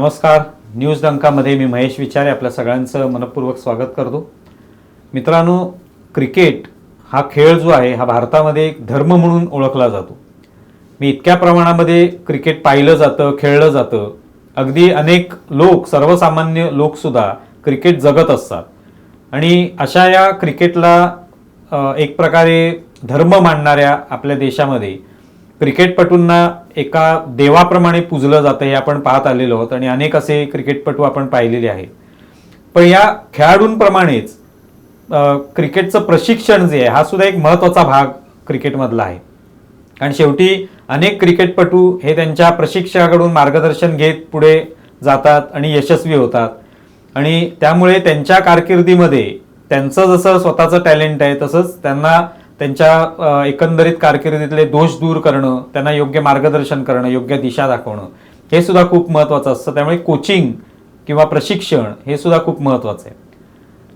नमस्कार. न्यूज डंकामध्ये मी महेश विचारे आपल्या सगळ्यांचं मनपूर्वक स्वागत करतो. मित्रांनो क्रिकेट हा खेळ जो आहे हा भारतामध्ये एक धर्म म्हणून ओळखला जातो. मी इतक्या प्रमाणामध्ये क्रिकेट पाहिलं जातं खेळलं जातं. अगदी अनेक लोक सर्वसामान्य लोकसुद्धा क्रिकेट जगत असतात. आणि अशा या क्रिकेटला एक प्रकारे धर्म मानणाऱ्या आपल्या देशामध्ये क्रिकेटपटूंना एका देवाप्रमाणे पुजलं जातं हे आपण पाहत आलेलो आहोत आणि अनेक असे क्रिकेटपटू आपण पाहिलेले आहेत. पण या खेळाडूंप्रमाणेच क्रिकेटचं प्रशिक्षण जे आहे हा सुद्धा एक महत्त्वाचा भाग क्रिकेटमधला आहे. कारण शेवटी अनेक क्रिकेटपटू हे त्यांच्या प्रशिक्षकाकडून मार्गदर्शन घेत पुढे जातात आणि यशस्वी होतात. आणि त्यामुळे त्यांच्या कारकिर्दीमध्ये त्यांचं जसं स्वतःचं टॅलेंट आहे तसंच त्यांना त्यांच्या एकंदरीत कारकिर्दीतले दोष दूर करणं त्यांना योग्य मार्गदर्शन करणं योग्य दिशा दाखवणं हे सुद्धा खूप महत्त्वाचं असतं. त्यामुळे कोचिंग किंवा प्रशिक्षण हे सुद्धा खूप महत्त्वाचं आहे.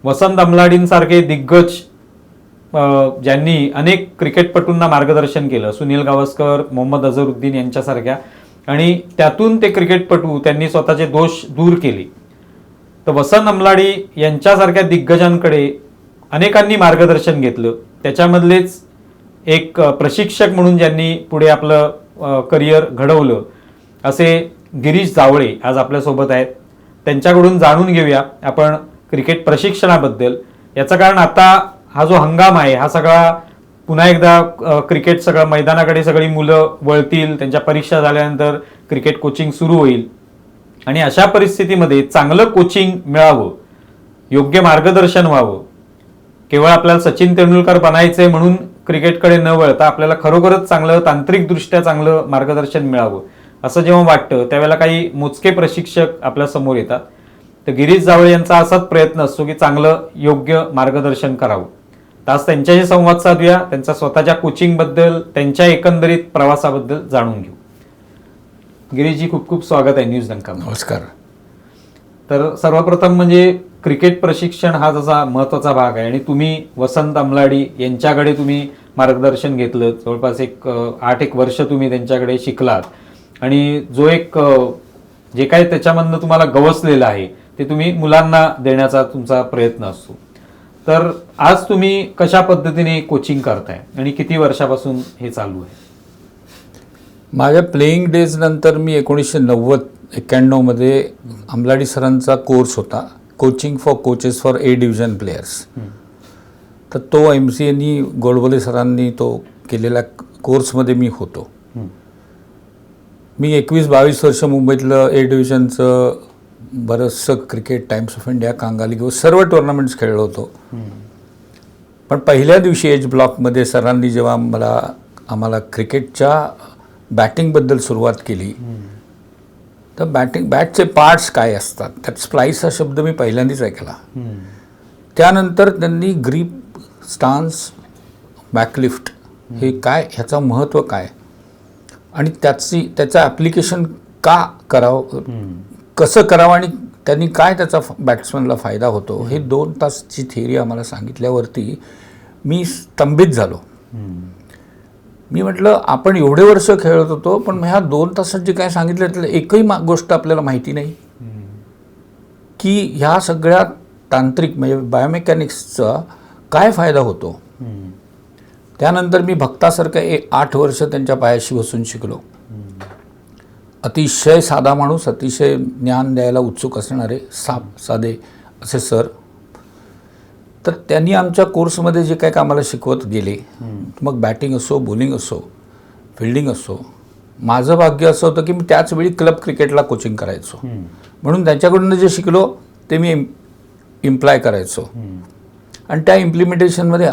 वसंत अमलाडींसारखे दिग्गज ज्यांनी अनेक क्रिकेटपटूंना मार्गदर्शन केलं सुनील गावस्कर मोहम्मद अझरुद्दीन यांच्यासारख्या आणि त्यातून ते क्रिकेटपटू त्यांनी स्वतःचे दोष दूर केले. तर वसंत अमलाडी यांच्यासारख्या दिग्गजांकडे अनेकांनी मार्गदर्शन घेतलं. त्याच्यामधलेच एक प्रशिक्षक म्हणून ज्यांनी पुढे आपलं करिअर घडवलं असे गिरीश जावळे आज आपल्यासोबत आहेत. त्यांच्याकडून जाणून घेऊया आपण क्रिकेट प्रशिक्षणाबद्दल. याचं कारण आता हा जो हंगाम आहे हा सगळा पुन्हा एकदा क्रिकेट सगळं मैदानाकडे सगळी मुलं वळतील त्यांच्या परीक्षा झाल्यानंतर क्रिकेट कोचिंग सुरू होईल. आणि अशा परिस्थितीमध्ये चांगलं कोचिंग मिळावं योग्य मार्गदर्शन व्हावं केवळ आपल्याला सचिन तेंडुलकर बनायचंय म्हणून क्रिकेटकडे न वळता आपल्याला खरोखरच चांगलं तांत्रिकदृष्ट्या चांगलं मार्गदर्शन मिळावं असं जेव्हा वाटतं त्यावेळेला काही मोजके प्रशिक्षक आपल्यासमोर येतात. तर गिरीश जावळे यांचा असाच प्रयत्न असतो की चांगलं योग्य मार्गदर्शन करावं. तर आज त्यांच्याशी संवाद साधूया. त्यांच्या स्वतःच्या कोचिंगबद्दल त्यांच्या एकंदरीत प्रवासाबद्दल जाणून घेऊ. गिरीशजी खूप खूप स्वागत आहे न्यूज नमस्कार. तर सर्वप्रथम म्हणजे क्रिकेट प्रशिक्षण हा जसा महत्त्वाचा भाग आहे आणि तुम्ही वसंत अमलाडी यांच्याकडे तुम्ही मार्गदर्शन घेतलं जवळपास एक आठ एक वर्ष तुम्ही त्यांच्याकडे शिकलात. आणि जो एक जे काही त्याच्यामधनं तुम्हाला गवसलेलं आहे ते तुम्ही मुलांना देण्याचा तुमचा प्रयत्न असतो. तर आज तुम्ही कशा पद्धतीने कोचिंग करताय आणि किती वर्षापासून हे चालू आहे? माझ्या प्लेईंग डेज नंतर मी एकोणीसशे नव्वद एक्क्याण्णवमध्ये अंबलाडी सरांचा कोर्स होता. Coaching for coaches for A division players तर तो एम सी एनी गोडबोले सरांनी तो केलेल्या कोर्समध्ये मी होतो. मी एकवीस बावीस वर्ष मुंबईतलं ए डिव्हिजनचं बरंचसं क्रिकेट टाइम्स ऑफ इंडिया कांगाली किंवा सर्व टुर्नामेंट्स खेळलो होतो. पण पहिल्या दिवशी एज ब्लॉकमध्ये सरांनी जेव्हा मला आम्हाला क्रिकेटच्या बॅटिंगबद्दल सुरुवात केली तर बॅटिंग बॅटचे पार्ट्स काय असतात? त्यात स्प्लाईस हा शब्द मी पहिल्यांदाच ऐकला. त्यानंतर त्यांनी ग्रीप स्टान्स बॅकलिफ्ट हे काय ह्याचं महत्त्व काय? आणि त्याची त्याचं ॲप्लिकेशन का करावं कसं करावं आणि त्यांनी काय त्याचा बॅट्समनला फायदा होतो? हे दोन तासची थिअरी आम्हाला सांगितल्यावरती मी स्तंभित झालो. मी म्हटलं आपण एवढे वर्ष खेळत होतो पण ह्या दोन तासात जे काय सांगितलं त्यातलं एकही मा गोष्ट आपल्याला माहिती नाही. की ह्या सगळ्या तांत्रिक म्हणजे बायोमेकॅनिक्सचा काय फायदा होतो? त्यानंतर मी भक्तासारखं एक आठ वर्ष त्यांच्या पायाशी बसून शिकलो. अतिशय साधा माणूस अतिशय ज्ञान द्यायला उत्सुक असणारे साप साधे असे सर तर त्यांनी आमच्या कोर्समध्ये जे काय कामाला शिकवत गेले मग बॅटिंग असो बॉलिंग असो फिल्डिंग असो माझं भाग्य असं होतं की मी त्याच वेळी क्लब क्रिकेटला कोचिंग करायचो. म्हणून त्यांच्याकडून जे शिकलो ते मी इम्प्लाय करायचो. आणि त्या इम्प्लिमेंटेशनमध्ये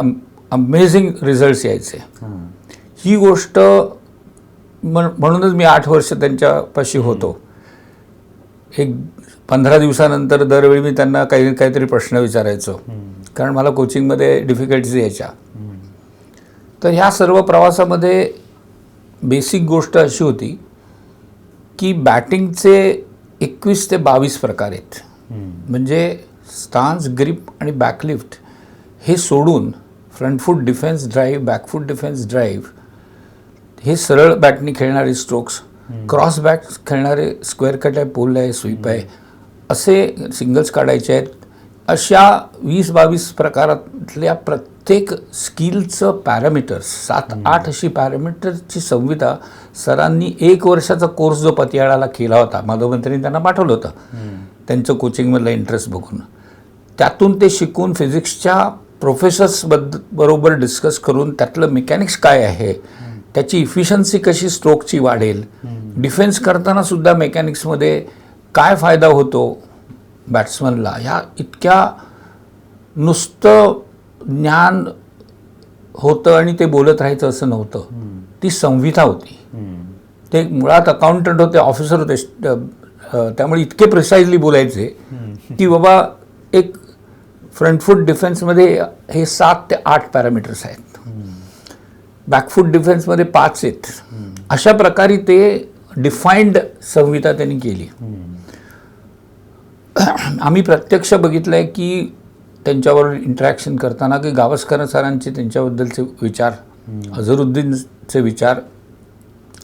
अमेझिंग रिझल्ट्स यायचे. ही. गोष्ट म्हण म्हणूनच मी आठ वर्ष त्यांच्यापाशी होतो. एक पंधरा दिवसानंतर दरवेळी मी त्यांना काही काहीतरी प्रश्न विचारायचो. कारण मला कोचिंगमध्ये डिफिकल्टीज यायच्या. तर ह्या सर्व प्रवासामध्ये बेसिक गोष्ट अशी होती की बॅटिंगचे एकवीस ते बावीस प्रकार आहेत. म्हणजे स्टान्स ग्रिप आणि बॅकलिफ्ट हे सोडून front foot defence drive backfoot defence drive हे सरळ बॅटनी खेळणारे स्ट्रोक्स क्रॉस बॅक खेळणारे स्क्वेअर कट आहे पोल आहे स्वीप आहे. असे सिंगल्स काढायचे आहेत. अशा वीस बावीस प्रकारातल्या प्रत्येक स्किलचं पॅरामीटर्स सात आठ अशी पॅरामीटरची संविधा सरांनी एक वर्षाचा कोर्स जो पतियाळाला केला होता माधवमंत्र्यांनी त्यांना पाठवलं होतं. त्यांचं कोचिंगमधला इंटरेस्ट बघून. त्यातून ते शिकून फिजिक्सच्या प्रोफेसर्स बद्द बरोबर डिस्कस करून त्यातलं मेकॅनिक्स काय आहे त्याची इफिशियन्सी कशी स्ट्रोकची वाढेल डिफेन्स करताना सुद्धा मेकॅनिक्समध्ये काय फायदा होतो बॅट्समनला ह्या इतक्या नुसतं ज्ञान होतं आणि ते बोलत राहायचं असं नव्हतं. ती संविधा होती. ते मुळात अकाउंटंट होते ऑफिसर होते त्यामुळे इतके प्रिसाइजली बोलायचे की बाबा एक फ्रंटफूट डिफेन्समध्ये हे सात ते आठ पॅरामीटर्स आहेत. बॅकफूट डिफेन्समध्ये पाच आहेत. अशा प्रकारे ते डिफाईंड संहिता त्यांनी केली. आम्ही प्रत्यक्ष बघितलं आहे की त्यांच्याबरोबर इंटरॅक्शन करताना की गावस्कर सरांचे त्यांच्याबद्दलचे विचार अझरुद्दीनचे विचार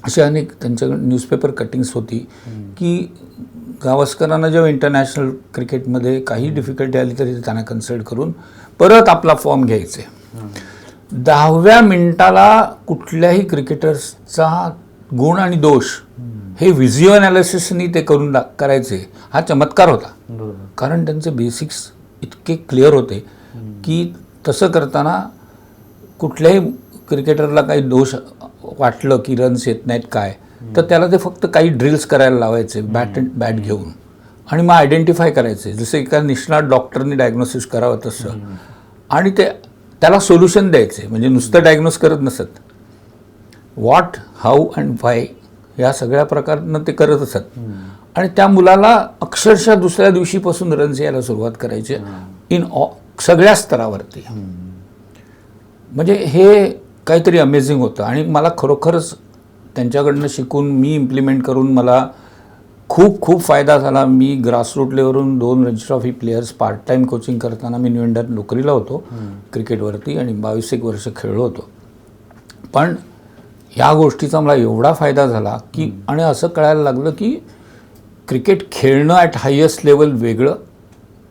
असे अनेक त्यांच्याकडे न्यूजपेपर कटिंग्स होती की गावस्करांना जेव्हा इंटरनॅशनल क्रिकेटमध्ये काही डिफिकल्टी आली तरी त्यांना कन्सल्ट करून परत आपला फॉर्म घ्यायचे. दहाव्या मिनिटाला कुठल्याही क्रिकेटर्सचा गुण आणि दोष हे व्हिजिओ अनालिसिसनी ते करून दा- करायचे. हा चमत्कार होता. कारण त्यांचे बेसिक्स इतके क्लिअर होते की तसं करताना कुठल्याही क्रिकेटरला काही दोष वाटलं की रन्स येत नाहीत काय तर त्याला ते फक्त काही ड्रिल्स करायला लावायचे बॅट बॅट घेऊन. आणि मग आयडेंटिफाय करायचे जसं एका निष्णात डॉक्टरनी डायग्नोसिस करावं तसं. आणि ते त्याला सोल्युशन द्यायचे म्हणजे नुसतं डायग्नोस करत नसत. व्हॉट हाऊ अँड व्हाय या सगळ्या प्रकारनं ते करत असत. आणि त्या मुलाला अक्षरशः दुसऱ्या दिवशीपासून रन्स यायला सुरुवात करायचे. इन सगळ्या स्तरावरती. म्हणजे हे काहीतरी अमेझिंग होतं. आणि मला खरोखरच त्यांच्याकडनं शिकून मी इम्प्लिमेंट करून मला खूप खूप फायदा झाला. मी ग्रासरूट लेवलवरून दोन Ranji trophy players part time coaching करताना मी न्यू इंडियात नोकरीला होतो. क्रिकेटवरती आणि बावीस एक वर्ष खेळलो होतो. पण ह्या गोष्टीचा मला एवढा फायदा झाला की आणि असं कळायला लागलं की क्रिकेट खेळणं ॲट हायेस्ट लेवल वेगळं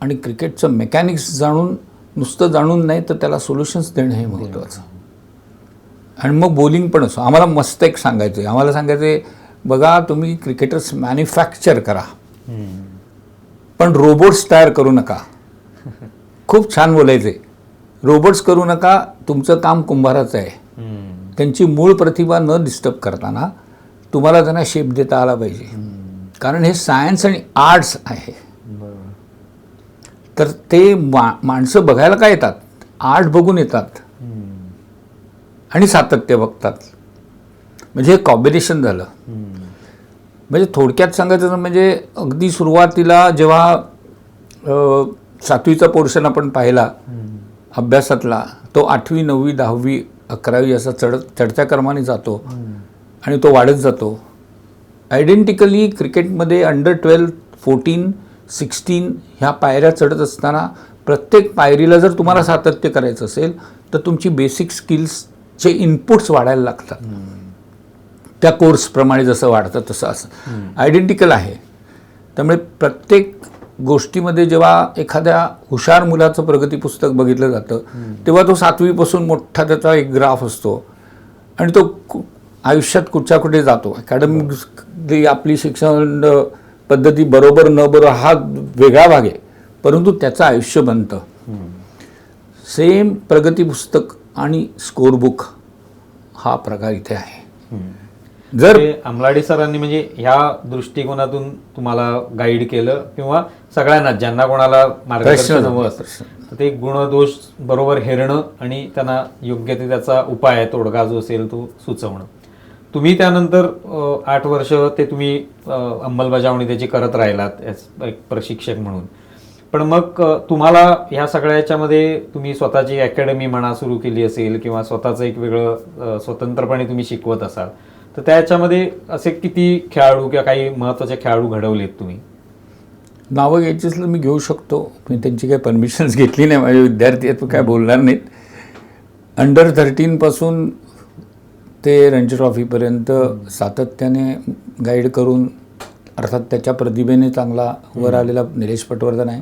आणि क्रिकेटचं मेकॅनिक्स जाणून नुसतं जाणून नाही तर त्याला सोल्युशन्स देणं हे महत्त्वाचं आणि मग बॉलिंग पण असो. आम्हाला मस्त एक सांगायचं आहे आम्हाला सांगायचं आहे बघा तुम्ही क्रिकेटर्स मॅन्युफॅक्चर करा. पण रोबोट्स तयार करू नका. खूप छान बोलायचे रोबोट्स करू नका तुमचं काम कुंभाराचं आहे. त्यांची मूळ प्रतिभा न डिस्टर्ब करताना तुम्हाला त्यांना शेप देता आला पाहिजे. कारण हे सायन्स आणि आर्ट्स आहे. तर ते मा माणसं बघायला काय येतात? आर्ट बघून येतात. आणि सातत्य बघतात. म्हणजे हे कॉम्बिनेशन झालं. म्हणजे थोडक्यात सांगायचं तर म्हणजे अगदी सुरुवातीला जेव्हा सातवीचा पोर्शन आपण पाहिला अभ्यासातला तो आठवी नववी दहावी अकरावी असा चढ चढत्या क्रमाने जातो. आणि तो वाढत जातो. आयडेंटिकली क्रिकेटमध्ये अंडर ट्वेल्व फोर्टीन सिक्स्टीन ह्या पायऱ्या चढत असताना प्रत्येक पायरीला जर तुम्हाला सातत्य करायचं असेल तर तुमची बेसिक स्किल्सचे इनपुट्स वाढायला लागतात. त्या कोर्सप्रमाणे जसं वाढतं तसं असं. आयडेंटिकल आहे. त्यामुळे प्रत्येक गोष्टीमध्ये जेव्हा एखाद्या हुशार मुलाचं प्रगती पुस्तक बघितलं जातं तेव्हा तो सातवीपासून मोठा त्याचा एक ग्राफ असतो. आणि तो कु- आयुष्यात कुठच्या कुठे जातो. अकॅडमिक आपली शिक्षण पद्धती बरोबर न बरोबर हा वेगळा भाग आहे. परंतु त्याचं आयुष्य बनतं. सेम प्रगती पुस्तक आणि स्कोरबुक हा प्रकार इथे आहे. जर ते अमलाडी सरांनी म्हणजे ह्या दृष्टिकोनातून तुम्हाला गाईड केलं किंवा सगळ्यांना ज्यांना कोणाला मार्गदर्शन हवं असतं तर ते गुणदोष बरोबर हेरणं आणि त्यांना योग्य ते त्याचा उपाय तोडगा जो असेल तो सुचवणं. तुम्ही त्यानंतर आठ वर्ष ते तुम्ही अंमलबजावणी त्याची करत राहिलात एक प्रशिक्षक म्हणून. पण मग तुम्हाला ह्या सगळ्या याच्यामध्ये तुम्ही स्वतःची अकॅडमी म्हणा सुरू केली असेल किंवा स्वतःचं एक वेगळं स्वतंत्रपणे तुम्ही शिकवत असाल तर त्याच्यामध्ये असे किती खेळाडू किंवा काही महत्त्वाचे खेळाडू घडवलेत तुम्ही? नावं घ्यायची असलं मी घेऊ शकतो. मी त्यांची काही परमिशन्स घेतली नाही. माझे विद्यार्थी आहेत काय बोलणार नाहीत. अंडर थर्टीनपासून ते रणजी ट्रॉफीपर्यंत सातत्याने गाईड करून अर्थात त्याच्या प्रतिभेने चांगला वर आलेला निलेश पटवर्धन आहे.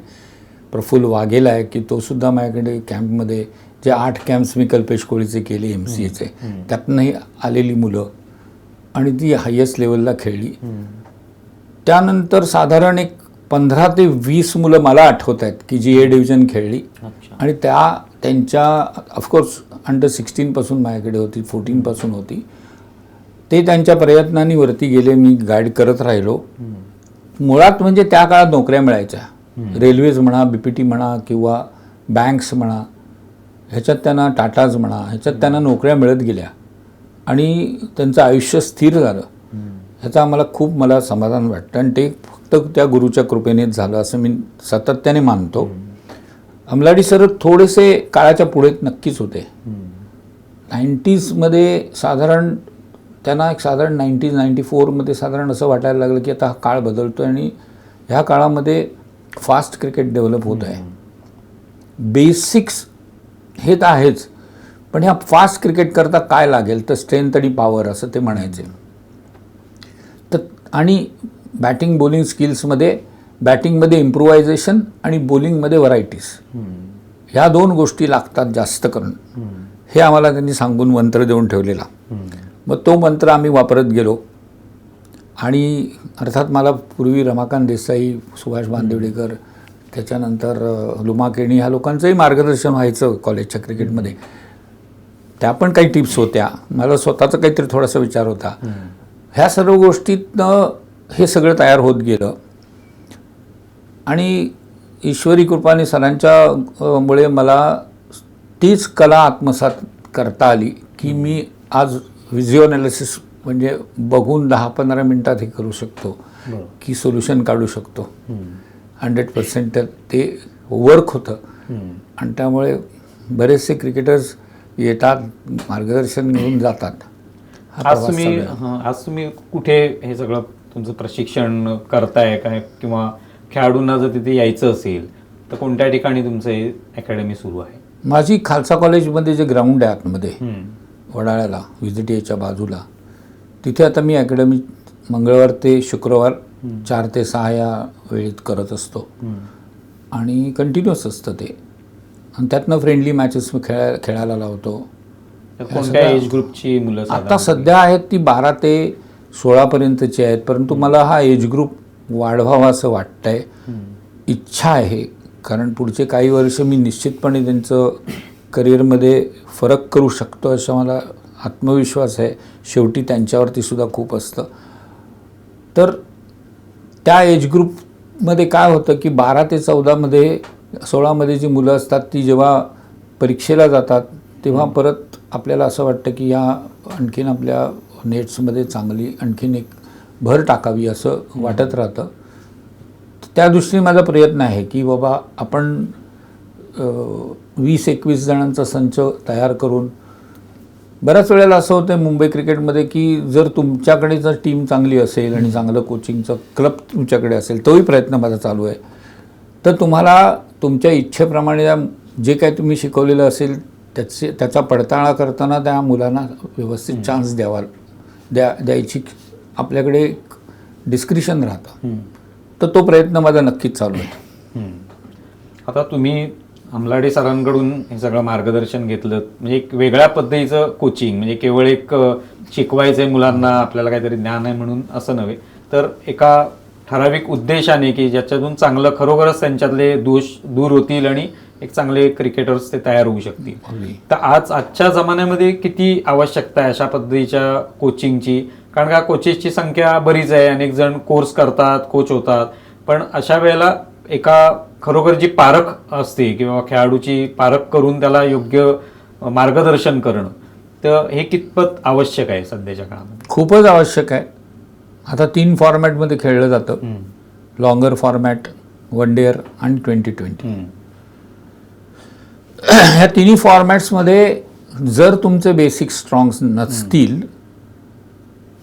प्रफुल्ल वाघेला आहे की तो सुद्धा माझ्याकडे कॅम्पमध्ये जे आठ कॅम्प्स मी कल्पेश कोळीचे केले एम सी एचे त्यातनंही आलेली मुलं आणि ती हायेस्ट लेवलला खेळली. त्यानंतर साधारण एक पंधरा ते वीस मुलं मला आठवत आहेत की जी ए डिव्हिजन खेळली. आणि त्या त्यांच्या ऑफकोर्स अंडर सिक्स्टीनपासून माझ्याकडे होती फोर्टीनपासून होती. ते त्यांच्या प्रयत्नांनी वरती गेले मी गाईड करत राहिलो. मुळात म्हणजे त्या काळात नोकऱ्या मिळायच्या. रेल्वेज म्हणा बी पी टी म्हणा किंवा बँक्स म्हणा ह्याच्यात त्यांना टाटाज म्हणा ह्याच्यात त्यांना नोकऱ्या मिळत गेल्या. आणि त्यांचं आयुष्य स्थिर झालं. ह्याचं आम्हाला खूप मला समाधान वाटतं. आणि ते फक्त त्या गुरुच्या कृपेनेच झालं असं मी सातत्याने मानतो. अमलाडी सर थोडेसे काळाच्या पुढे नक्कीच होते. नाईन्टीजमध्ये साधारण त्यांना एक साधारण नाईन्टीज नाईन्टी फोरमध्ये साधारण असं वाटायला लागलं की आता हा काळ बदलतो आणि ह्या काळामध्ये फास्ट क्रिकेट डेव्हलप होत आहे. बेसिक्स हे तर आहेच पण ह्या फास्ट क्रिकेट करता काय लागेल? तर स्ट्रेंथ आणि पॉवर असं ते म्हणायचे. तर आणि बॅटिंग बॉलिंग स्किल्समध्ये बॅटिंगमध्ये इम्प्रुव्हायझेशन आणि बॉलिंगमध्ये व्हरायटीज ह्या दोन गोष्टी लागतात जास्त करून. हे आम्हाला त्यांनी सांगून मंत्र देऊन ठेवलेला. मग तो मंत्र आम्ही वापरत गेलो. आणि अर्थात मला पूर्वी रमाकांत देसाई सुभाष बांदिवडेकर त्याच्यानंतर अ, लुमा केणी ह्या लोकांचंही मार्गदर्शन व्हायचं कॉलेजच्या क्रिकेटमध्ये त्या पण काही टिप्स होत्या. मला स्वतःचा काहीतरी थोडासा विचार होता. ह्या सर्व गोष्टीतनं हे सगळं तयार होत गेलं. आणि ईश्वरी कृपाने सरांच्या मुळे मला तीच कला आत्मसात करता आली की मी आज व्हिजिओ अनालिसिस म्हणजे बघून दहा पंधरा मिनटात हे करू शकतो की सोल्युशन काढू शकतो. हंड्रेड पर्सेंट ते वर्क होतं. आणि त्यामुळे बरेचसे क्रिकेटर्स येतात मार्गदर्शन घेऊन जातात. आज तुम्ही आज तुम्ही कुठे हे सगळं तुमचं प्रशिक्षण करताय काय? किंवा खेळाडूंना जर तिथे यायचं असेल तर कोणत्या ठिकाणी तुमचं हे अकॅडमी सुरू आहे माझी खालसा कॉलेजमध्ये जे ग्राउंड आहे आतमध्ये. वडाळ्याला व्हिजिटीएच्या बाजूला तिथे आता मी अकॅडमी मंगळवार ते शुक्रवार चार ते सहा या वेळेत करत असतो. आणि कंटिन्युअस असतं ते आणि त्यातनं फ्रेंडली मॅचेस मी खेळा खेळायला लावतो कोणत्या एज ग्रुपची मुलं आता? सध्या आहेत ती बारा ते सोळापर्यंतची आहेत परंतु मला हा एज ग्रुप वाढवावा असं वाटतंय. हं. इच्छा आहे. कारण पुढचे काही वर्ष मी निश्चितपणे त्यांचं करिअरमध्ये फरक करू शकतो असा मला आत्मविश्वास आहे. शेवटी त्यांच्यावरती सुद्धा खूप असतं. तर त्या एज ग्रुपमध्ये काय होतं की बारा ते चौदामध्ये सोळामध्ये जी मुलं असतात ती जेव्हा परीक्षेला जातात तेव्हा परत आपल्याला असं वाटतं की या आणखीन आपल्या नेट्समध्ये चांगली आणखीन एक भर टाकावी असं वाटत राहतं. त्या दृष्टीने माझा प्रयत्न आहे की बाबा आपण वीस एकवीस जणांचा संच तयार करून बऱ्याच वेळेला असं होतं मुंबई क्रिकेटमध्ये की जर तुमच्याकडे जर टीम चांगली असेल आणि चांगलं कोचिंगचं क्लब तुमच्याकडे असेल तोही प्रयत्न माझा चालू आहे. तर तुम्हाला तुमच्या इच्छेप्रमाणे जे काही तुम्ही शिकवलेलं असेल त्याचे त्याचा पडताळा करताना त्या मुलांना व्यवस्थित चान्स द्यावा द्या द्यायची आपल्याकडे एक डिस्क्रिशन राहतं. तर तो प्रयत्न माझा नक्कीच चालू आहे हं. आता तुम्ही अमलाडे सरांकडून हे सगळं मार्गदर्शन घेतलं म्हणजे एक वेगळ्या पद्धतीचं कोचिंग म्हणजे केवळ एक अ, शिकवायचंय मुलांना आपल्याला काहीतरी ज्ञान आहे म्हणून असं नव्हे तर एका ठराविक उद्देशाने की ज्याच्यातून चांगलं खरोखरच त्यांच्यातले दोष दूर होतील आणि एक चांगले क्रिकेटर्स ते तयार होऊ शकतील. तर आज आजच्या जमान्यामध्ये किती आवश्यकता आहे अशा पद्धतीच्या कोचिंगची कारण का कोचेसची संख्या बरीच आहे अनेक जण कोर्स करतात कोच होतात. पण अशा वेळेला एका खरोखर जी पारख असते किंवा खेळाडूची पारख करून त्याला योग्य मार्गदर्शन करणं तर हे कितपत आवश्यक आहे सध्याच्या काळामध्ये? खूपच आवश्यक आहे. आता तीन फॉर्मॅटमध्ये खेळलं जातं. लॉंगर फॉर्मॅट वन डेअर आणि ट्वेंटी ट्वेंटी. ह्या तिन्ही फॉर्मॅट्समध्ये जर तुमचे बेसिक स्ट्रॉंग नसतील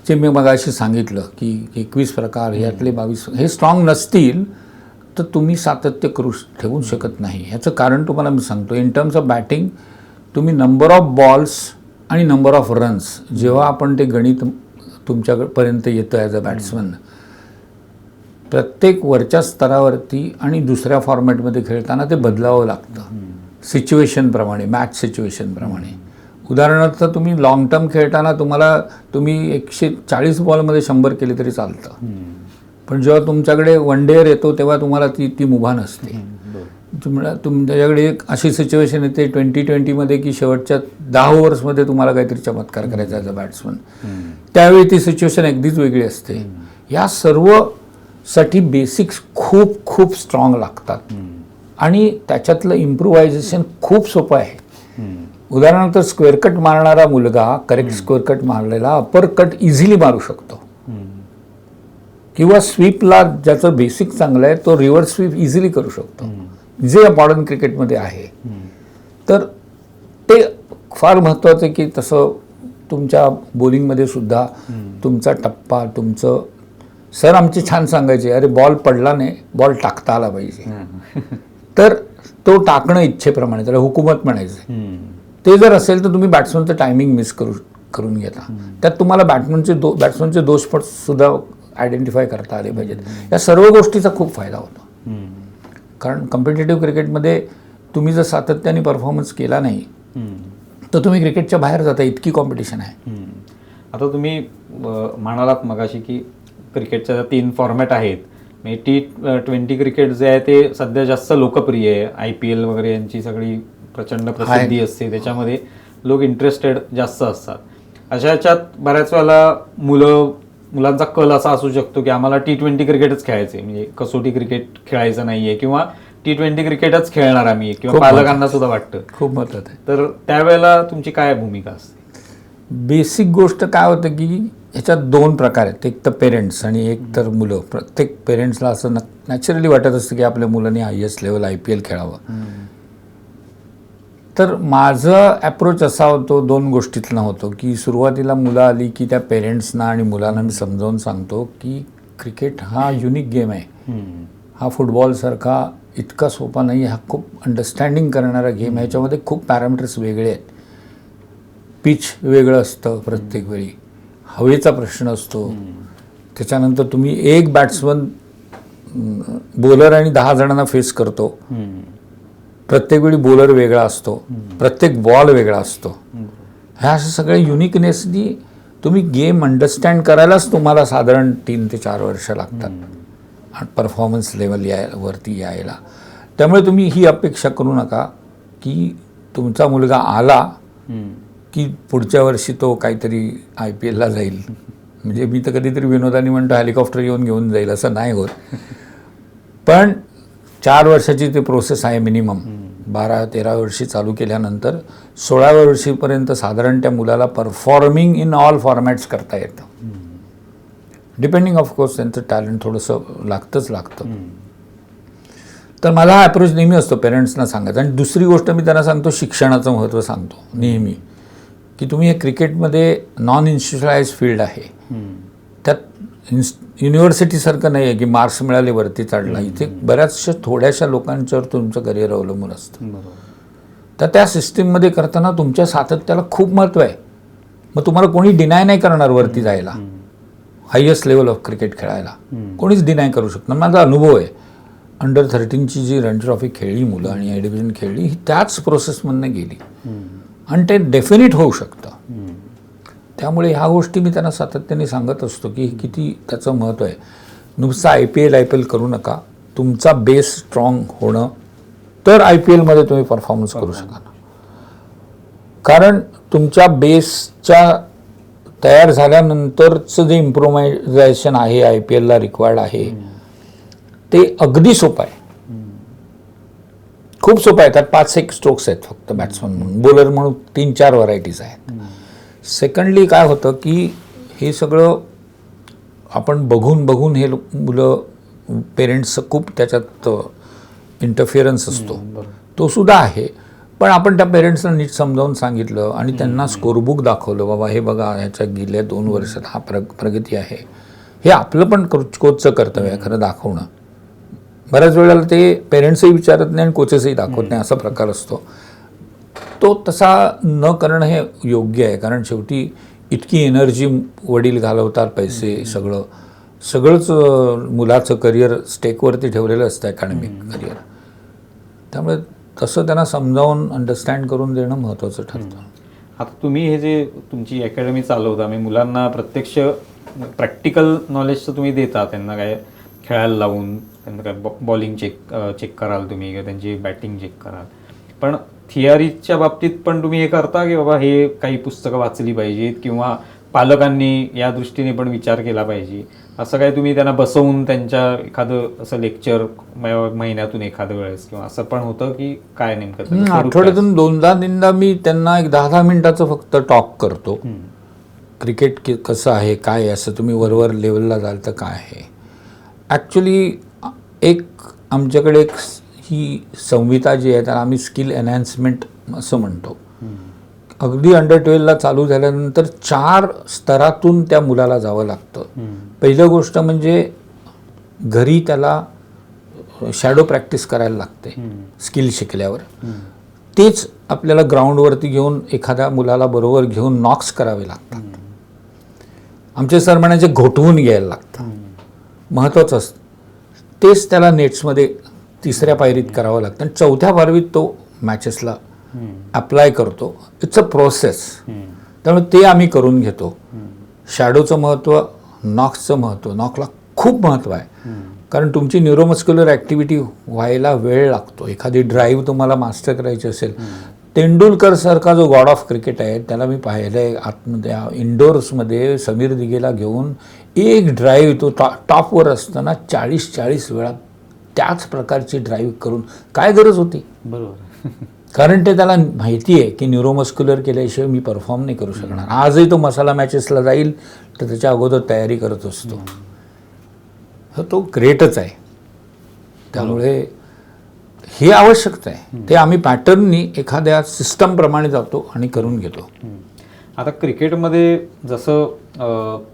जे मी मगाशी सांगितलं की एकवीस प्रकार ह्यातले बावीस हे स्ट्रॉंग नसतील तर तुम्ही सातत्य करू ठेवू शकत नाही. ह्याचं कारण तुम्हाला मी सांगतो. इन टर्म्स ऑफ बॅटिंग तुम्ही नंबर ऑफ बॉल्स आणि नंबर ऑफ रन्स जेव्हा आपण ते गणित तुमच्यापर्यंत येतं ॲज अ बॅट्समन प्रत्येक वरच्या स्तरावरती आणि दुसऱ्या फॉर्मॅटमध्ये खेळताना ते बदलावं लागतं. सिच्युएशनप्रमाणे मॅच सिच्युएशनप्रमाणे उदाहरणार्थ तुम्ही लॉंग टर्म खेळताना तुम्हाला तुम्ही एकशे चाळीस बॉलमध्ये शंभर केले तरी चालतं. पण जेव्हा तुमच्याकडे वन डेअर येतो तेव्हा तुम्हाला ती ती मुभा नसते. तुम्हाला तुमच्याकडे एक अशी सिच्युएशन येते ट्वेंटी ट्वेंटीमध्ये की शेवटच्या दहा ओव्हर्समध्ये तुम्हाला काहीतरी चमत्कार करायचा ॲज अ बॅट्समन त्यावेळी ती सिच्युएशन अगदीच वेगळी असते. या सर्वसाठी बेसिक्स खूप खूप स्ट्रॉंग लागतात. आणि त्याच्यातलं इम्प्रुव्हायझेशन खूप सोपं आहे. उदाहरणार्थ स्क्वेअर कट मारणारा मुलगा करेक्ट स्क्वेअर कट मारलेला अपर कट इझिली मारू शकतो. किंवा स्वीपला ज्याचं बेसिक चांगलं आहे तो रिव्हर्स स्वीप इझिली करू शकतो. जे मॉडर्न क्रिकेटमध्ये आहे. तर ते फार महत्त्वाचं आहे की तसं तुमच्या बॉलिंगमध्ये सुद्धा तुमचा टप्पा तुमचं सर आमचे छान सांगायचे अरे बॉल पडला नाही बॉल टाकता आला पाहिजे. तर तो टाकणं इच्छेप्रमाणे त्याला हुकूमत म्हणायचं ते जर असेल तर तुम्ही बॅट्समनचं टायमिंग मिस करू करून घेता. त्यात तुम्हाला बॅट्समनचे दो बॅट्समनचे दोष पण सुद्धा आयडेंटिफाय करता आले पाहिजेत. या सर्व गोष्टीचा खूप फायदा होतो. कारण कम्पिटेटिव्ह क्रिकेटमध्ये तुम्ही जर सातत्याने परफॉर्मन्स केला नाही तर तुम्ही क्रिकेटच्या बाहेर जाता. इतकी कॉम्पिटिशन आहे. आता तुम्ही म्हणालात मगाशी की क्रिकेटच्या तीन फॉर्मॅट आहेत म्हणजे टी ट्वेंटी क्रिकेट जे आहे ते सध्या जास्त लोकप्रिय आहे. आय पी एल वगैरे यांची सगळी प्रचंड प्रसिद्धी असते. त्याच्यामध्ये लोक इंटरेस्टेड जास्त असतात. अशा ह्याच्यात बऱ्याच वेळेला मुलं मुलांचा कल असा असू शकतो की आम्हाला टी ट्वेंटी क्रिकेटच खेळायचे म्हणजे कसोटी क्रिकेट खेळायचं नाहीये किंवा टी ट्वेंटी क्रिकेटच खेळणार आम्ही किंवा पालकांना सुद्धा वाटतं. खूप महत्वाचं. आहे तर त्यावेळेला तुमची काय भूमिका असते? बेसिक गोष्ट काय होतं की ह्याच्यात दोन प्रकार आहेत. एक तर पेरेंट्स आणि एक तर मुलं. प्रत्येक पेरेंट्सला असं नॅचरली वाटत असतं की आपल्या मुलांनी highest level I P L खेळावं. तर माझं अप्रोच असा होतो दोन गोष्टीतला होतो की सुरुवातीला मुलं आली की त्या पेरेंट्सना आणि मुलांना मी समजावून सांगतो की क्रिकेट हा युनिक गेम आहे. हा फुटबॉलसारखा इतका सोपा नाही हा खूप अंडरस्टँडिंग करणारा गेम आहे. याच्यामध्ये खूप पॅरामीटर्स वेगळे आहेत. पिच वेगळं असतं प्रत्येक वेळी. हवेचा प्रश्न असतो. त्याच्यानंतर तुम्ही एक बॅट्समन बॉलर आणि दहा जणांना फेस करतो. प्रत्येक वेळी बॉलर वेगळा असतो. प्रत्येक बॉल वेगळा असतो. ह्या अशा सगळ्या युनिकनेसनी तुम्ही गेम अंडरस्टँड करायलाच तुम्हाला साधारण तीन ते चार वर्ष लागतात. परफॉर्मन्स लेवल या वरती यायला. त्यामुळे तुम्ही ही अपेक्षा करू नका की तुमचा मुलगा आला की पुढच्या वर्षी तो काहीतरी आय पी एलला जाईल. म्हणजे मी तर कधीतरी विनोदाने म्हणतो हेलिकॉप्टर येऊन घेऊन जाईल असं नाही होत. पण चार वर्षाची ती प्रोसेस आहे मिनिमम बारा तेरा वर्षी चालू केल्यानंतर सोळाव्या वर्षीपर्यंत साधारण त्या मुलाला परफॉर्मिंग इन ऑल फॉर्मॅट्स करता येतं. डिपेंडिंग ऑफकोर्स त्यांचं टॅलेंट थोडंसं लागतंच लागतं. तर मला हा अप्रोच नेहमी असतो पेरेंट्सना सांगायचा. आणि दुसरी गोष्ट मी त्यांना सांगतो शिक्षणाचं महत्त्व सांगतो नेहमी. की तुम्ही हे क्रिकेटमध्ये नॉन इन्स्टिट्युशनलाइज फील्ड आहे. त्यात इन्स युनिव्हर्सिटीसारखं नाही आहे की मार्क्स मिळाले वरती चढला. इथे बऱ्याचशा थोड्याशा लोकांच्यावर तुमचं करिअर अवलंबून असतं. तर त्या सिस्टीममध्ये करताना तुमच्या सातत्याला खूप महत्त्व आहे. मग तुम्हाला कोणी डिनाय नाही करणार वरती जायला. हायएस्ट लेवल ऑफ क्रिकेट खेळायला. कोणीच डिनाय करू शकणार. माझा अनुभव आहे. अंडर थर्टीनची जी रणजी ट्रॉफी खेळली मुलं आणि आय डिव्हिजन खेळली ही त्याच प्रोसेसमधनं गेली. आणि ते डेफिनेट होऊ शकतं. त्यामुळे ह्या गोष्टी मी त्यांना सातत्याने सांगत असतो की किती त्याचं महत्त्व आहे. नुसतं I P L I P L करू नका. तुमचा बेस स्ट्रॉंग होणं तर आय पी एलमध्ये तुम्ही परफॉर्मन्स करू शकाल. कारण तुमच्या बेसच्या तयार झाल्यानंतरचं जे इम्प्रोव्हायझेशन आहे आय पी एलला रिक्वायर्ड आहे ते अगदी सोपं आहे. खूप सोपं आहे. त्यात पाच एक स्ट्रोक्स आहेत फक्त बॅट्समन म्हणून. बॉलर म्हणून तीन चार व्हरायटीज आहेत सेकंडली काय होतं की हे सगळं आपण बघून बघून हे मुलं पेरेंट्सचं खूप त्याच्यात इंटरफिअरन्स असतो. तो सुद्धा आहे. पण आपण त्या पेरेंट्सना नीट समजावून सांगितलं आणि त्यांना स्कोरबुक दाखवलं बाबा हे बघा ह्याच्या गेल्या दोन वर्षात हा प्रग प्रगती आहे. हे आपलं पण कोच कोचचं कर्तव्य आहे खरं दाखवणं. बऱ्याच वेळेला ते पेरेंट्सही विचारत नाही आणि कोचेसही दाखवत नाही असा प्रकार असतो. तो तसा न करणं हे योग्य आहे. कारण शेवटी इतकी एनर्जी वडील घालवतात पैसे सगळं. सगळंच मुलाचं करिअर स्टेकवरती ठेवलेलं असतं अकॅडमिक करिअर त्यामुळे तसं त्यांना समजावून अंडरस्टँड करून देणं महत्त्वाचं ठरतं. आता तुम्ही हे जे तुमची अकॅडमी चालवता म्हणजे मुलांना प्रत्यक्ष प्रॅक्टिकल नॉलेजचं तुम्ही देता त्यांना काय खेळायला लावून त्यांना काय बॉलिंग चेक चेक कराल तुम्ही किंवा त्यांची बॅटिंग चेक कराल. पण थिअरीच्या बाबतीत पण तुम्ही हे करता की बाबा हे काही पुस्तकं वाचली पाहिजेत किंवा पालकांनी या दृष्टीने पण विचार केला पाहिजे? असं काय तुम्ही त्यांना बसवून त्यांच्या एखादं असं लेक्चर महिन्यातून एखादं वेळेस किंवा असं पण होतं की काय नेमकं आठवड्यातून दोनदा तीनदा मी त्यांना एक दहा दहा मिनिटाचं फक्त टॉक करतो. क्रिकेट कसं आहे काय असं तुम्ही वरवर लेवलला जाल तर काय आहे? ॲक्च्युली एक आमच्याकडे एक ही संहिता जी आहे त्याला आम्ही स्किल एनहॅन्समेंट असं म्हणतो. अगदी अंडर ट्वेल्वला चालू झाल्यानंतर चार स्तरातून त्या मुलाला जावं लागतं. हं. पहिलं गोष्ट म्हणजे घरी त्याला शॅडो प्रॅक्टिस करायला लागते हं. स्किल शिकल्यावर. तेच आपल्याला ग्राउंडवरती घेऊन एखाद्या मुलाला बरोबर घेऊन नॉक्स करावे लागतात. आमचे सर म्हणायचे घोटवून घ्यायला लागतं. महत्त्वाचं असतं. तेच त्याला नेट्समध्ये तिसऱ्या पायरीत करावं लागतं. आणि चौथ्या पायरीत तो मॅचेसला. अप्लाय करतो. It's a process. त्यामुळे ते आम्ही करून घेतो. शॅडोचं महत्त्व नॉक्सचं महत्त्व नॉकला खूप महत्त्व आहे. कारण तुमची न्यूरोमस्क्युलर ॲक्टिव्हिटी व्हायला वेळ लागतो. एखादी ड्राईव्ह तुम्हाला मास्टर करायची असेल. तेंडुलकर सारखा जो गॉड ऑफ क्रिकेट आहे त्याला मी पाहिलं आहे आतमध्ये इंडोर्समध्ये समीर दिघेला घेऊन एक ड्राईव्ह तो टॉ टॉपवर असताना चाळीस चाळीस वेळा त्याच प्रकारची ड्राईव्ह करून काय गरज होती? बरोबर. कारण ते त्याला माहिती आहे की न्यूरोमस्क्युलर केल्याशिवाय मी परफॉर्म नाही करू शकणार. आजही तो मसाला मॅचेसला जाईल तर त्याच्या अगोदर तयारी करत असतो. तो ग्रेटच आहे. त्यामुळे हे आवश्यकता आहे. ते आम्ही पॅटर्ननी एखाद्या सिस्टमप्रमाणे जातो आणि करून घेतो. आता क्रिकेटमध्ये जसं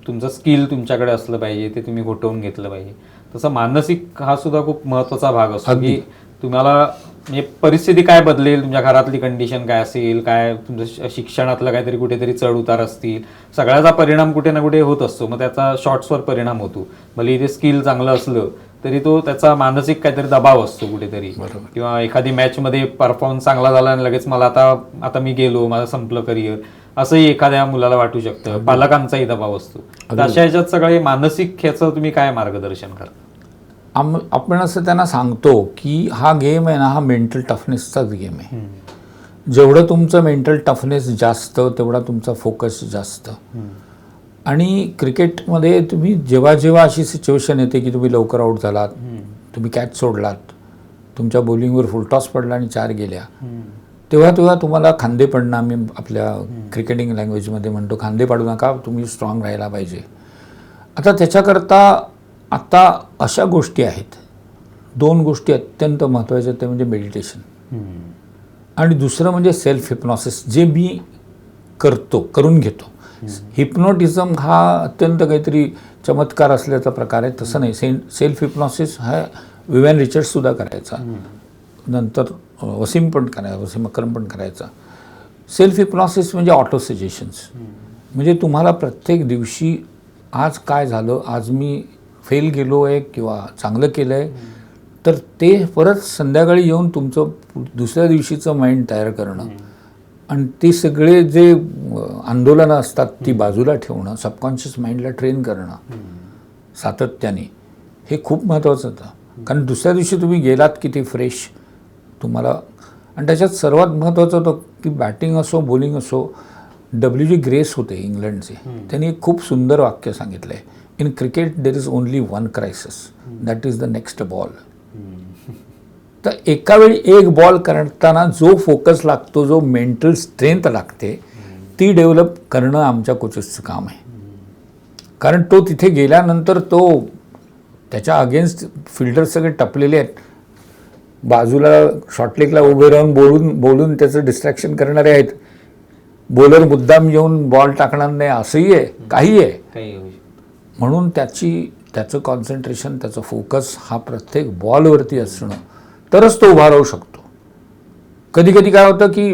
तुमचं स्किल तुमच्याकडे असलं पाहिजे ते तुम्ही घोटवून घेतलं पाहिजे. तसं मानसिक हा सुद्धा खूप महत्त्वाचा भाग असतो. की तुम्हाला म्हणजे परिस्थिती काय बदलेल? तुमच्या घरातली कंडिशन काय असेल? काय तुमचं शिक्षणातलं काहीतरी कुठेतरी चढ उतार असतील? सगळ्याचा परिणाम कुठे ना कुठे होत असतो. मग त्याचा शॉर्ट्सवर परिणाम होतो. भले इथे स्किल चांगलं असलं तरी तो त्याचा मानसिक काहीतरी दबाव असतो कुठेतरी. किंवा एखादी मॅचमध्ये परफॉर्मन्स चांगला झाला आणि लगेच मला आता आता मी गेलो माझं संपलं करिअर असंही एखाद्या मुलाला वाटू शकतं. पालकांचाही दबाव असतो. तर अशा ह्याच्यात सगळे मानसिक ह्याचं तुम्ही काय मार्गदर्शन करता आम आपण असं त्यांना सांगतो की हा गेम आहे ना हा मेंटल टफनेसचाच गेम आहे. जेवढं तुमचं मेंटल टफनेस जास्त तेवढा तुमचा फोकस जास्त. आणि क्रिकेटमध्ये तुम्ही जेव्हा जेव्हा अशी सिच्युएशन येते की तुम्ही लवकर आऊट झालात तुम्ही कॅच सोडलात तुमच्या बॉलिंगवर फुलटॉस पडला आणि चार गेल्या. तेव्हा तेव्हा तुम्हाला खांदे पडणं आम्ही आपल्या क्रिकेटिंग लँग्वेजमध्ये म्हणतो खांदे पाडू नका तुम्ही स्ट्रॉंग राहायला पाहिजे. आता त्याच्याकरता आता अशा गोष्टी आहेत. दोन गोष्टी अत्यंत महत्त्वाच्या ते म्हणजे मेडिटेशन आणि दुसरं म्हणजे सेल्फ हिप्नॉसिस जे मी करतो करून घेतो. हिप्नोटिझम हा अत्यंत काहीतरी चमत्कार असल्याचा प्रकार आहे तसं नाही. से सेल्फ हिप्नॉसिस हा विव्हॅन रिचर्डसुद्धा करायचा. नंतर वसीम पण करायचा वसीम अक्रम पण करायचा. सेल्फ हिप्नॉसिस म्हणजे ऑटो सजेशन्स म्हणजे तुम्हाला प्रत्येक दिवशी आज काय झालं आज मी फेल गेलो आहे किंवा चांगलं केलं आहे तर ते परत संध्याकाळी येऊन तुमचं दुसऱ्या दिवशीचं माइंड तयार करणं. आणि ते सगळे जे आंदोलनं असतात ती बाजूला ठेवणं सबकॉन्शियस माइंडला ट्रेन करणं सातत्याने हे खूप महत्त्वाचं होतं. कारण दुसऱ्या दिवशी तुम्ही गेलात किती फ्रेश तुम्हाला आणि त्याच्यात सर्वात महत्त्वाचं होतं की बॅटिंग असो बॉलिंग असो डब्ल्यू जी ग्रेस होते इंग्लंडचे. त्यांनी एक खूप सुंदर वाक्य सांगितलं आहे in cricket there is only one crisis that is the next ball तर एका वेळी एक बॉल करताना जो फोकस लागतो जो मेंटल स्ट्रेंथ लागते ती डेव्हलप करणं आमच्या कोचेसचं काम आहे. कारण तो तिथे गेल्यानंतर तो त्याच्या अगेन्स्ट फिल्डर सगळे टपलेले आहेत. बाजूला शॉर्टलेकला उभे राहून बोलून बोलून त्याचं डिस्ट्रॅक्शन करणारे आहेत. बॉलर मुद्दाम येऊन बॉल टाकणार नाही असंही आहे काही आहे. म्हणून त्याची त्याचं कॉन्सन्ट्रेशन त्याचं फोकस हा प्रत्येक बॉलवरती असणं तरच तो उभा राहू शकतो. कधी कधी काय होतं की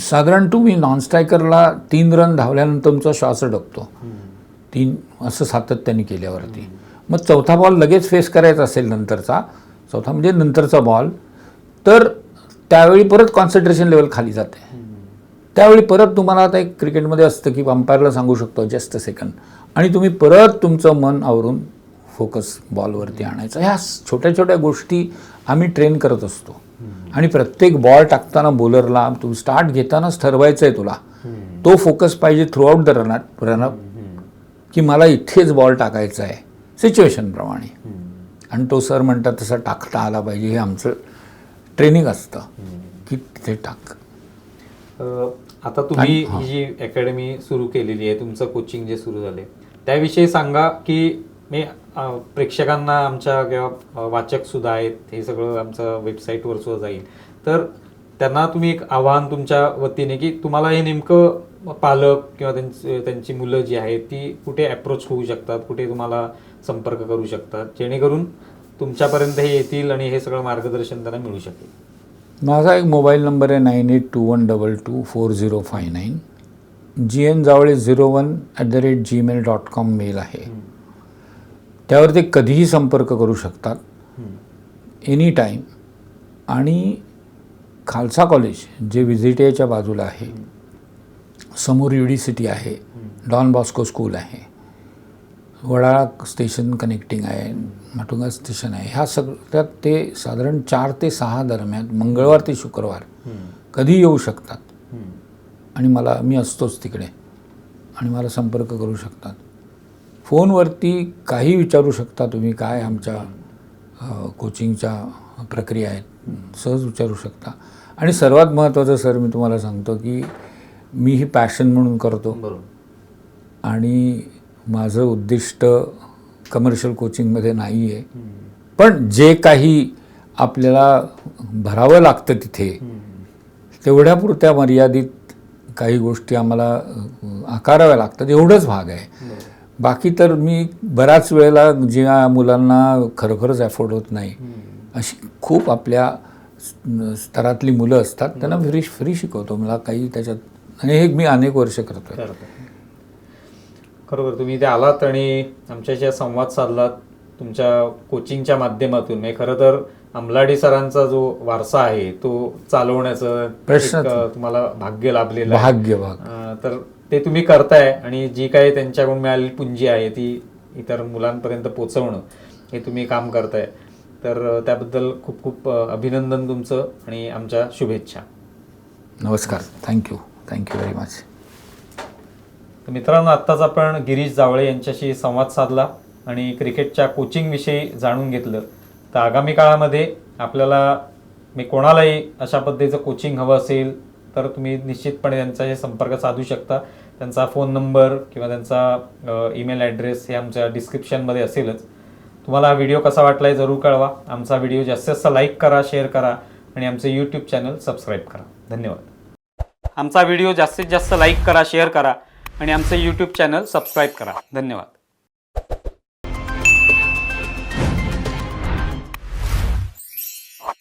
साधारण तुम्ही नॉन स्ट्रायकरला तीन रन धावल्यानंतर तुमचा श्वास अडकतो. तीन असं सातत्याने केल्यावरती. मग चौथा बॉल लगेच फेस करायचा असेल नंतरचा चौथा म्हणजे नंतरचा बॉल तर त्यावेळी परत कॉन्सन्ट्रेशन लेवल खाली जाते. त्यावेळी परत तुम्हाला आता एक क्रिकेटमध्ये असतं की अंपायरला सांगू शकतो जस्ट अ सेकंड आणि तुम्ही परत तुमचं मन आवरून फोकस बॉलवरती आणायचं. ह्या छोट्या छोट्या गोष्टी आम्ही ट्रेन करत असतो. आणि प्रत्येक बॉल टाकताना बॉलरला तू स्टार्ट घेतानाच ठरवायचं आहे तुला तो फोकस पाहिजे through out the run up run up की मला इथेच बॉल टाकायचा आहे सिच्युएशनप्रमाणे आणि तो सर म्हणतात तसं टाकता आला पाहिजे. हे आमचं ट्रेनिंग असतं की तिथे टाक. आता तुम्ही ही. जी अकॅडमी सुरू केलेली आहे तुमचं कोचिंग जे सुरू झाले त्याविषयी सांगा की मी प्रेक्षकांना आमच्या किंवा अ, वाचक सुद्धा आहेत हे सगळं आमचं वेबसाईटवर सुद्धा जाईल. तर त्यांना तुम्ही एक आव्हान तुमच्या वतीने की तुम्हाला हे नेमकं पालक किंवा त्यांची त्यांची मुलं जी आहेत ती कुठे अप्रोच होऊ शकतात कुठे तुम्हाला संपर्क करू शकतात जेणेकरून तुमच्यापर्यंत हे येतील आणि हे सगळं मार्गदर्शन त्यांना मिळू शकेल. माझा एक मोबाईल नंबर आहे nine eight two one double two four zero five nine. G N Jawale zero one at the rate Gmail dot com mail आहे. त्यावर ते कधीही संपर्क करू शकतात. Any time. आणि खालसा कॉलेज जे विजिटियाच्या बाजूला आहे समोर युडी सिटी आहे डॉन बॉस्को स्कूल आहे वडाळा स्टेशन कनेक्टिंग आहे माटुंगा स्टेशन आहे ह्या सगळ्यात ते साधारण चार ते सहा दरम्यान मंगळवार ते शुक्रवार कधी येऊ शकतात. आणि मला मी असतोच तिकडे. आणि मला संपर्क करू शकतात. फोनवरती काही विचारू शकता तुम्ही काय आमच्या कोचिंगच्या प्रक्रिया आहेत. सहज विचारू शकता. आणि सर्वात महत्त्वाचं सर मी तुम्हाला सांगतो की मी ही पॅशन म्हणून करतो. आणि माझं उद्दिष्ट कमर्शियल कोचिंगमध्ये नाही आहे पण जे काही आपल्याला भरावं लागतं तिथे तेवढ्यापुरत्या मर्यादित काही गोष्टी आम्हाला आकाराव्या लागतात. एवढंच भाग आहे. बाकी तर मी बऱ्याच वेळेला ज्या मुलांना खरोखरच अफोर्ड होत नाही अशी खूप आपल्या स्तरातली मुलं असतात त्यांना फ्री फ्री शिकवतो. मला काही त्याच्यात आणि हे मी अनेक वर्ष करतो खरोखर तुम्ही इथे आलात आणि आमच्याशी संवाद साधलात तुमच्या कोचिंगच्या माध्यमातून. म्हणजे खरं तर अंबलाडी सरांचा जो वारसा आहे तो चालवण्याचं अ, तुम्हाला भाग्य लाभलेलं भाग्य भाग तर ते तुम्ही करताय आणि जी काही त्यांच्याकडून मिळालेली पुंजी आहे ती इतर मुलांपर्यंत पोहोचवणं हे तुम्ही काम करताय. तर त्याबद्दल खूप खूप अभिनंदन तुमचं आणि आमच्या शुभेच्छा. नमस्कार. थँक्यू थँक्यू व्हेरी मच तर मित्रांनो आत्ताच आपण गिरीश जावळे यांच्याशी संवाद साधला आणि क्रिकेटच्या कोचिंगविषयी जाणून घेतलं. तर आगामी काळामध्ये आपल्याला मी कोणालाही अशा पद्धतीचं कोचिंग हवं असेल तर तुम्ही निश्चितपणे त्यांच्याशी संपर्क साधू शकता. त्यांचा फोन नंबर किंवा त्यांचा ईमेल ॲड्रेस हे आमच्या डिस्क्रिप्शनमध्ये असेलच. तुम्हाला हा व्हिडिओ कसा वाटला आहे जरूर कळवा. आमचा व्हिडिओ जास्तीत जास्त लाईक करा शेअर करा आणि आमचे यूट्यूब चॅनल सबस्क्राईब करा. धन्यवाद. आमचा व्हिडिओ जास्तीत जास्त लाईक करा शेअर करा आणि आमचं यूट्यूब चॅनल सबस्क्राईब करा. धन्यवाद.